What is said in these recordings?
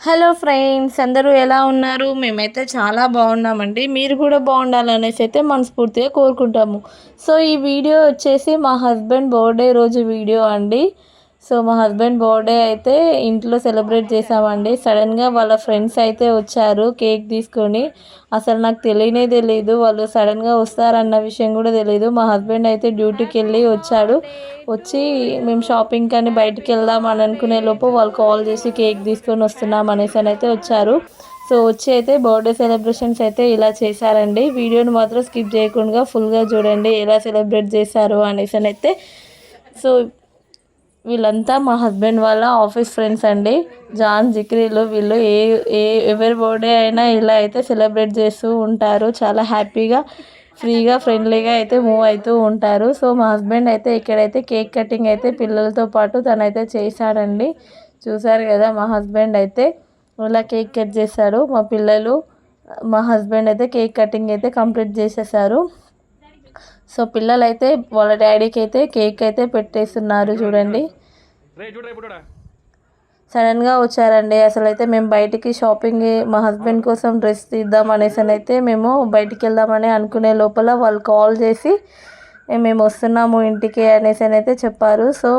Hello friends అందరూ ఎలా ఉన్నారు? మేమైతే చాలా బాగున్నామండి. మీరు కూడా బాగుండాలనేసి అయితే మనస్ఫూర్తిగా కోరుకుంటాము. సో ఈ వీడియో వచ్చేసి మా హస్బెండ్ బర్త్డే రోజు వీడియో అండి. సో మా హస్బెండ్ బర్త్డే అయితే ఇంట్లో సెలబ్రేట్ చేసామండి సడన్గా వాళ్ళ ఫ్రెండ్స్ అయితే వచ్చారు కేక్ తీసుకొని. అసలు నాకు తెలియనే తెలియదు వాళ్ళు సడన్గా వస్తారన్న విషయం కూడా తెలియదు మా హస్బెండ్ అయితే డ్యూటీకి వెళ్ళి వచ్చాడు. వచ్చి మేము షాపింగ్ కానీ బయటికి వెళ్దాం అని అనుకునే లోపు వాళ్ళు కాల్ చేసి కేక్ తీసుకొని వస్తున్నాం అనేసి అయితే వచ్చారు. సో వచ్చి అయితే బర్త్డే సెలబ్రేషన్స్ అయితే ఇలా చేశారండి. వీడియోని మాత్రం స్కిప్ చేయకుండా ఫుల్గా చూడండి ఎలా సెలబ్రేట్ చేశారు అనేసి అయితే. సో వీళ్ళంతా మా హస్బెండ్ వాళ్ళ ఆఫీస్ ఫ్రెండ్స్ అండి. జాన్ జిక్రీలు వీళ్ళు ఏ ఏ ఎవరి బర్త్డే అయినా ఇలా అయితే సెలబ్రేట్ చేస్తూ ఉంటారు. చాలా హ్యాపీగా ఫ్రీగా ఫ్రెండ్లీగా అయితే మూవ్ అవుతూ ఉంటారు. సో మా హస్బెండ్ అయితే ఇక్కడైతే కేక్ కటింగ్ అయితే పిల్లలతో పాటు తనైతే చేశాడండి. చూసారు కదా మా హస్బెండ్ అయితే ఇలా కేక్ కట్ చేశారు మా పిల్లలు మా హస్బెండ్ అయితే కేక్ కటింగ్ అయితే కంప్లీట్ చేసేసారు. సో పిల్లలైతే వాళ్ళ డాడీకి అయితే కేక్ అయితే పెట్టేస్తున్నారు చూడండి. సడన్గా వచ్చారండి. అసలు అయితే మేము బయటికి షాపింగ్ మా హస్బెండ్ కోసం డ్రెస్ తీద్దాం అనేసి అయితే మేము బయటికి వెళ్దామని అనుకునే లోపల వాళ్ళు కాల్ చేసి మేము వస్తున్నాము ఇంటికి అనేసి అయితే చెప్పారు. సో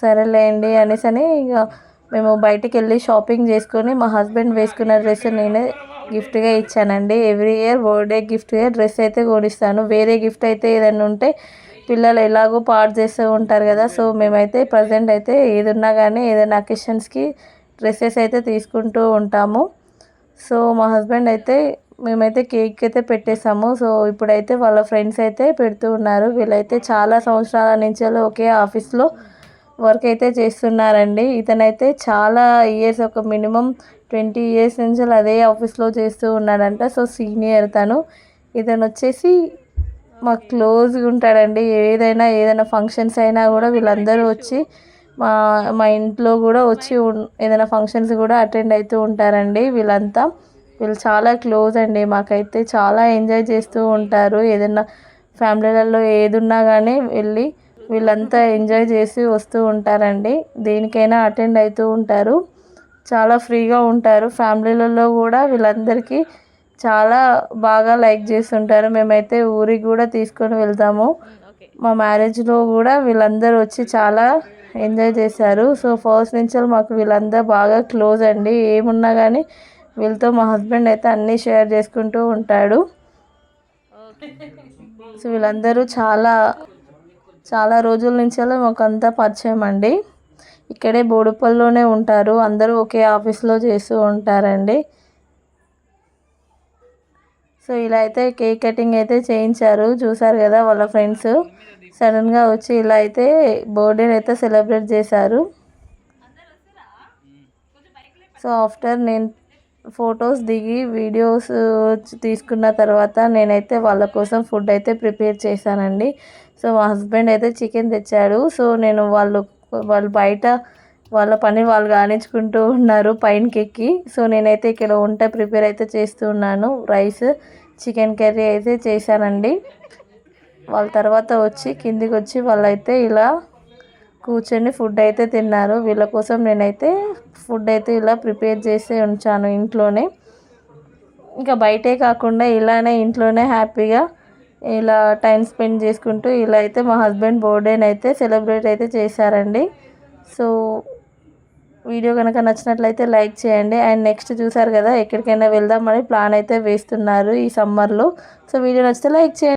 సరేలేండి అనేసి అని ఇక మేము బయటికి వెళ్ళి షాపింగ్ చేసుకొని మా హస్బెండ్ వేసుకున్న డ్రెస్ నేనే గిఫ్ట్గా ఇచ్చానండి. ఎవ్రీ ఇయర్ బర్త్డే గిఫ్ట్గా డ్రెస్ అయితే కొనిస్తాను. వేరే గిఫ్ట్ అయితే ఏదైనా ఉంటే పిల్లలు ఎలాగో పాడు చేస్తూ ఉంటారు కదా. సో మేమైతే ప్రజెంట్ అయితే ఏదున్నా కానీ ఏదైనా అకేషన్స్కి డ్రెస్సెస్ అయితే తీసుకుంటూ ఉంటాము. సో మా హస్బెండ్ అయితే మేమైతే కేక్ అయితే పెట్టేసాము. సో ఇప్పుడైతే వాళ్ళ ఫ్రెండ్స్ అయితే పెడుతూ ఉన్నారు. వీళ్ళైతే చాలా సంవత్సరాల నుంచి ఒకే ఆఫీస్లో వర్క్ అయితే చేస్తున్నారండి. ఇతనైతే చాలా ఇయర్స్ ఒక మినిమం ట్వంటీ ఇయర్స్ నుంచి అదే ఆఫీస్లో చేస్తూ ఉన్నాడంట. సో సీనియర్ తను. ఇతను వచ్చేసి మాకు క్లోజ్గా ఉంటాడండి. ఏదైనా ఏదైనా ఫంక్షన్స్ అయినా కూడా వీళ్ళందరూ వచ్చి మా మా ఇంట్లో కూడా వచ్చి ఏదైనా ఫంక్షన్స్ కూడా అటెండ్ అవుతూ ఉంటారండి వీళ్ళంతా. వీళ్ళు చాలా క్లోజ్ అండి. మాకైతే చాలా ఎంజాయ్ చేస్తూ ఉంటారు. ఏదైనా ఫ్యామిలీలలో ఏది ఉన్నా కానీ వెళ్ళి వీళ్ళంతా ఎంజాయ్ చేసి వస్తూ ఉంటారండి. దేనికైనా అటెండ్ అవుతూ ఉంటారు. చాలా ఫ్రీగా ఉంటారు. ఫ్యామిలీలలో కూడా వీళ్ళందరికీ చాలా బాగా లైక్ చేస్తుంటారు. మేమైతే ఊరికి కూడా తీసుకొని వెళ్తాము. మా మ్యారేజ్లో కూడా వీళ్ళందరూ వచ్చి చాలా ఎంజాయ్ చేశారు. సో ఫస్ట్ నుంచి మాకు వీళ్ళందరూ బాగా క్లోజ్ అండి. ఏమున్నా కానీ వీళ్ళతో మా హస్బెండ్ అయితే అన్నీ షేర్ చేసుకుంటూ ఉంటాడు. సో వీళ్ళందరూ చాలా చాలా రోజుల నుంచి మాకు అంతా పరిచయం అండి. ఇక్కడే బోడుపల్లిలోనే ఉంటారు. అందరూ ఒకే ఆఫీస్లో చేస్తూ ఉంటారండి. సో ఇలా అయితే కేక్ కటింగ్ అయితే చేయించారు. చూసారు కదా వాళ్ళ ఫ్రెండ్స్. సడన్గా వచ్చి ఇలా అయితే బర్త్డేని అయితే సెలబ్రేట్ చేశారు. సో ఆఫ్టర్ నేను ఫొటోస్ దిగి వీడియోస్ తీసుకున్న తర్వాత నేనైతే వాళ్ళ కోసం ఫుడ్ అయితే ప్రిపేర్ చేశానండి. సో మా హస్బెండ్ అయితే చికెన్ తెచ్చాడు. సో నేను వాళ్ళు వాళ్ళు బయట వాళ్ళ పని వాళ్ళు కానించుకుంటూ ఉన్నారు పైనకి ఎక్కి సో నేనైతే ఇక్కడ వంట ప్రిపేర్ అయితే చేస్తూ ఉన్నాను. రైస్ చికెన్ కర్రీ అయితే చేశానండి. వాళ్ళ తర్వాత వచ్చి కిందికి వచ్చి వాళ్ళైతే ఇలా కూర్చొని ఫుడ్ అయితే తిన్నారు. వీళ్ళ కోసం నేనైతే ఫుడ్ అయితే ఇలా ప్రిపేర్ చేసి ఉంచాను ఇంట్లోనే. ఇంకా బయటే కాకుండా ఇలానే ఇంట్లోనే హ్యాపీగా ఇలా టైం స్పెండ్ చేసుకుంటూ ఇలా అయితే మా హస్బెండ్ బర్త్డేని అయితే సెలబ్రేట్ అయితే చేశారండి. సో వీడియో కనుక నచ్చినట్లయితే లైక్ చేయండి. అండ్ నెక్స్ట్ చూసారు కదా ఎక్కడికైనా వెళ్దామని ప్లాన్ అయితే వేస్తున్నారు ఈ సమ్మర్లో. సో వీడియో నచ్చితే లైక్ చేయండి.